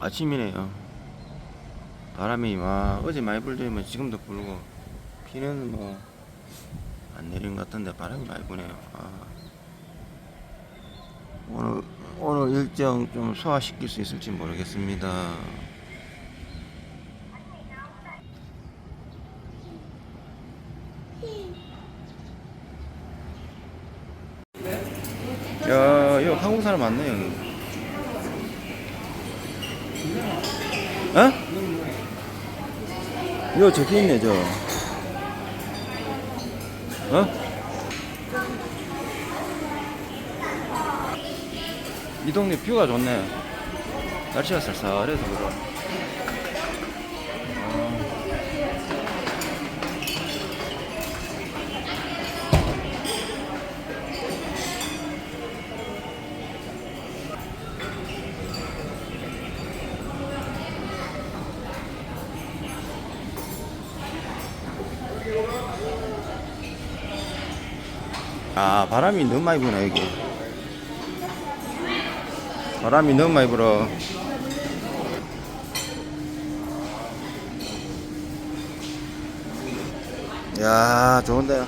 아침이네요. 바람이 막 어제 많이 불더니만 지금도 불고 비는 뭐 안 내리는 것 같은데 바람이 많이 부네요. 아. 오늘 오늘 일정 좀 소화시킬 수 있을지 모르겠습니다. 야, 이거 한국 사람 많네 여기. 어? 이거 적혀 있네 저. 어? 이 동네 뷰가 좋네. 날씨가 쌀쌀해서 그래. 아 바람이 너무 많이 부네 여기. 바람이 너무 많이 불어. 야 좋은데요.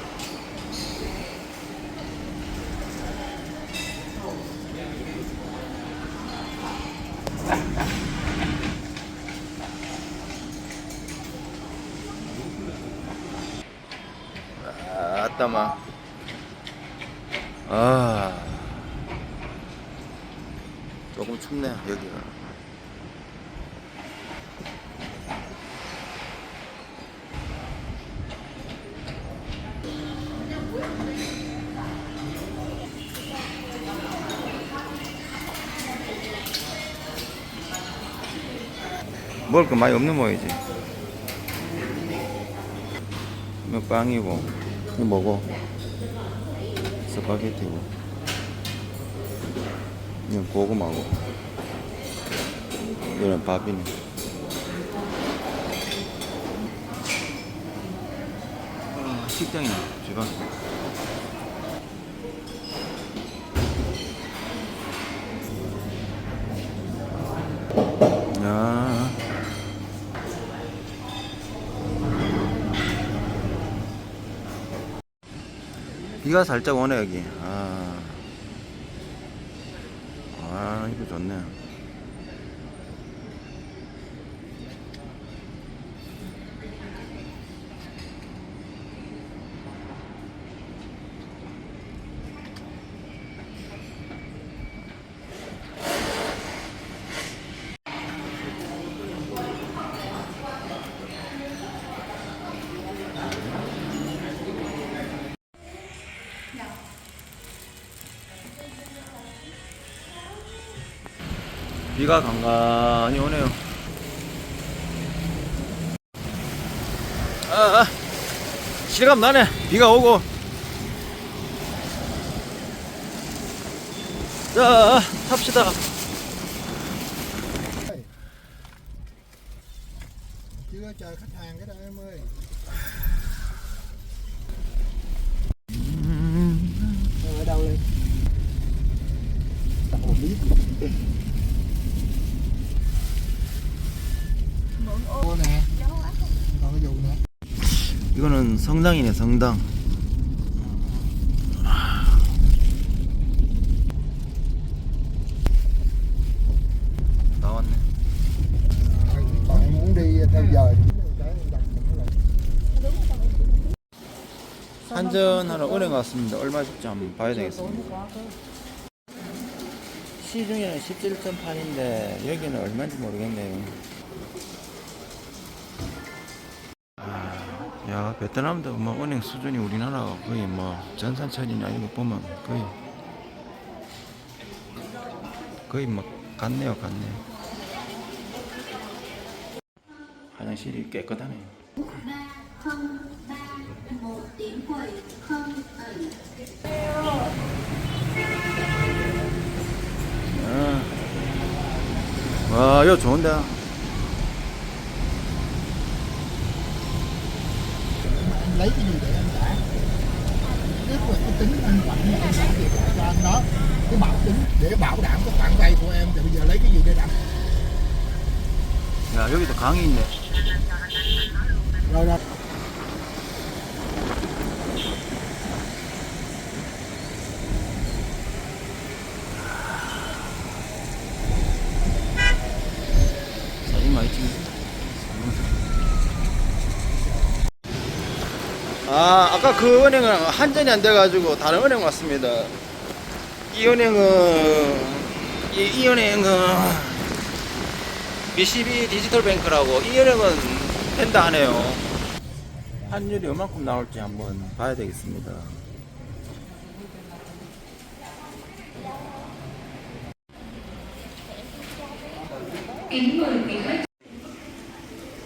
아따마. 아. 조금 춥네요 여기가. 먹을 거 많이 없는 모양이지. 빵이고. 이거 뭐고 스파게티고. 이건 고구마고. 이거는 밥이네. 아, 식당이네 주방 비가 살짝 오네 여기 비가 간간히 오네요. 아, 아, 실감 나네. 비가 오고. 자, 탑시다. lên tao biết 이거는 성당이네, 성당. 나왔네. 한전하러 은행 왔습니다. 얼마 줄지 한번 봐야 되겠습니다. 시중에는 17.8인데 여기는 얼마인지 모르겠네요. 야 베트남도 뭐 은행 수준이 우리나라가 거의 뭐 전산철이나 이런 거 보면 거의 거의 뭐 같네요, 같네요. 화장실이 깨끗하네요. 아. 와, 이거 좋은데. lấy cái gì để anh trả cái cái tính anh quản anh trả thì trả cho anh đó cái bảo tính để bảo đảm cái khoản vay của em thì bây giờ lấy cái gì để đảm 야 여기도 강이 있네 rồi rồi 아 아까 그 은행은 한전이 안 돼가지고 다른 은행 왔습니다. 이 은행은 이, 이 은행은 BCB 디지털 뱅크라고 이 은행은 된다 하네요. 환율이 얼마큼 나올지 한번 봐야 되겠습니다.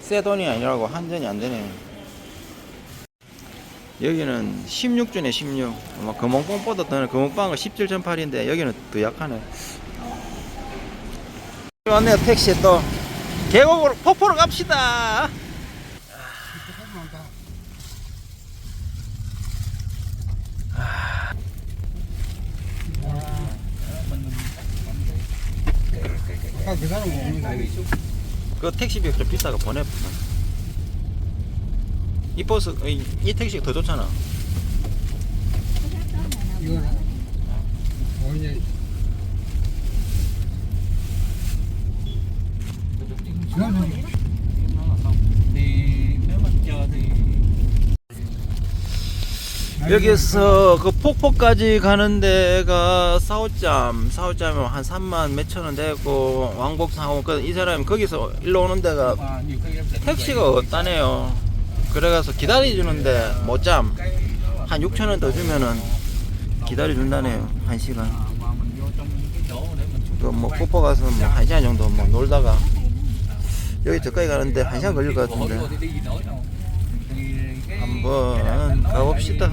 새 돈이 아니라고 한전이 안 되네. 여기는 16주네 16. 뭐 금홍빵보다 더 금홍빵은 17.8인데 여기는 더 약하네. 왔네요 택시 또 계곡으로 폭포로 갑시다. 그 택시비 좀 비싸가 보내. 이 버스 이, 이 택시가 더 좋잖아. 이거는 뭐냐 여기서 그 폭포까지 가는 데가 사오짬, 사오짬이면 한 3만 몇천 원 되고 왕복 사고 이 사람이 거기서 일로 오는 데가 em định 택시가 없다네요. 그래가서 기다려주는데 못짬 한 6천 원 더 주면은 기다려준다네요. 한 시간. mà mình vô trong cái chỗ để mình xuống 그뭐 폭포 가서 뭐 한 시간 정도 뭐 놀다가 여기 저까지 가는데 한 시간 걸릴 것 같은데 한번 가봅시다.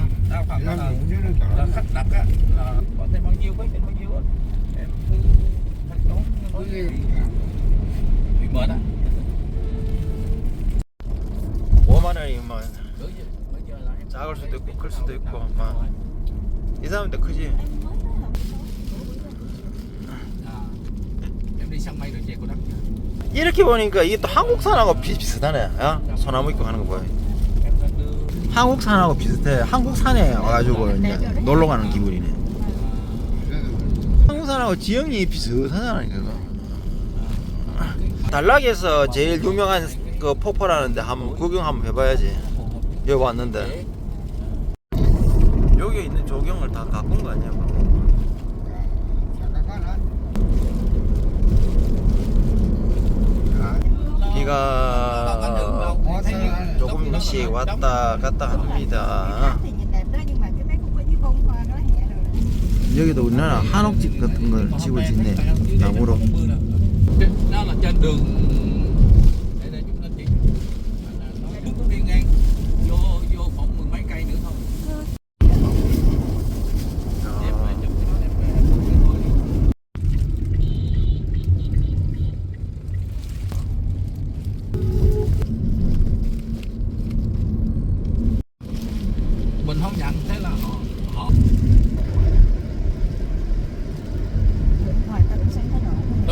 작을 수도 있고 클 수도 있고 막. 이 사람인데 크지? nha. 이렇게 보니까 이게 또 한국 산하고 비, 비슷하네. 야? 소나무 입고 가는 거 sẽ đưa 한국 산하고 비슷해. 한국 산에 와가지고 이제 놀러 가는 기분이네. 한국 산하고 지형이 비슷하잖아, 이거. 달락에서 제일 유명한 그 폭포라는데 한번 구경 한번 해봐야지. 여기 왔는데 여기 있는 조경을 다 가꾼 거 아니야? 잠깐만 비가 조금씩 왔다 갔다 합니다. 여기도 우리나라 한옥집 같은 걸 집을 짓네 나무로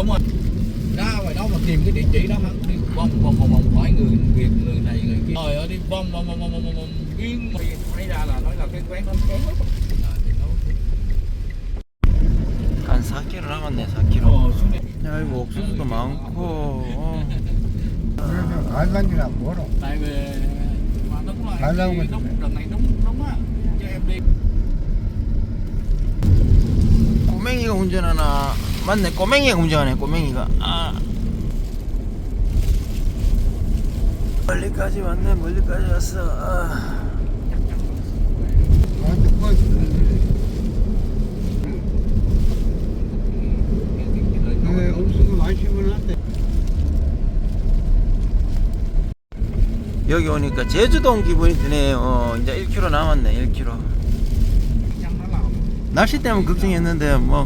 đúng rồi ra ngoài đó mà tìm cái địa chỉ đó hắn đi vòng vòng vòng vòng hỏi người việt người này người kia rồi ở đi vòng vòng vòng vòng vòng vòng vòng biến thấy ra là nói là cái quán đó chén à, thì nó 한 4km 남았네 4km ờ, xuống đây 야 이거 옥수수도 많고 어. 그래서 갈란이라 뭐로 tại vì mà đúng là Phải em đâu đi mà- đúng lần này đúng đúng á cho em đi 꼬맹이가 운전하나 맞네 꼬맹이가 운전하네 꼬맹이가. 아. 멀리까지 왔네 멀리까지 왔어. 아. 여기 오니까 제주도 온 기분이 드네요. 어, 이제 1km 남았네 1km chăng nó làm 날씨 때문에 걱정했는데 뭐,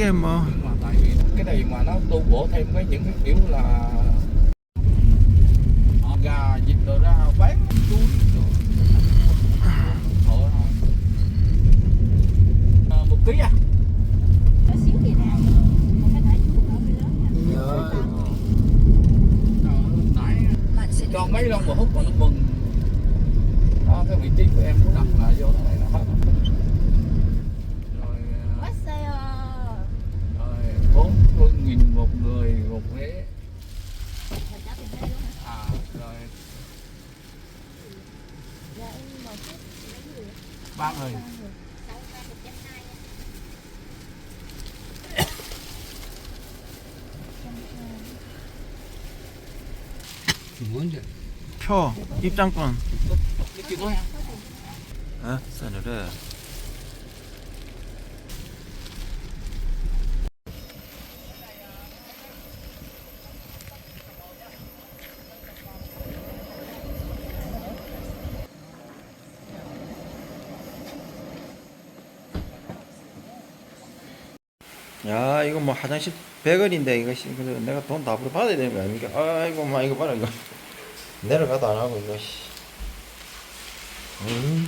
cái em mà tại vì cái này mà nó tu bổ thêm với những cái kiểu là gà dịch rồi ra bán chuối à, một ký à. Cho mấy lon mà hút còn nó mừng à, cái vị trí của em đặt là vô này là hết. 뭔데? 표 입장권 có ha 어? 싸늘해 야 이거 뭐 화장실 100원인데 이거 씨 내가 돈 다 불어 받아야 되는 거 아닙니까? 아이고 마 이거 봐라 이거. 내려가도 안 하고 이거 씨. 음.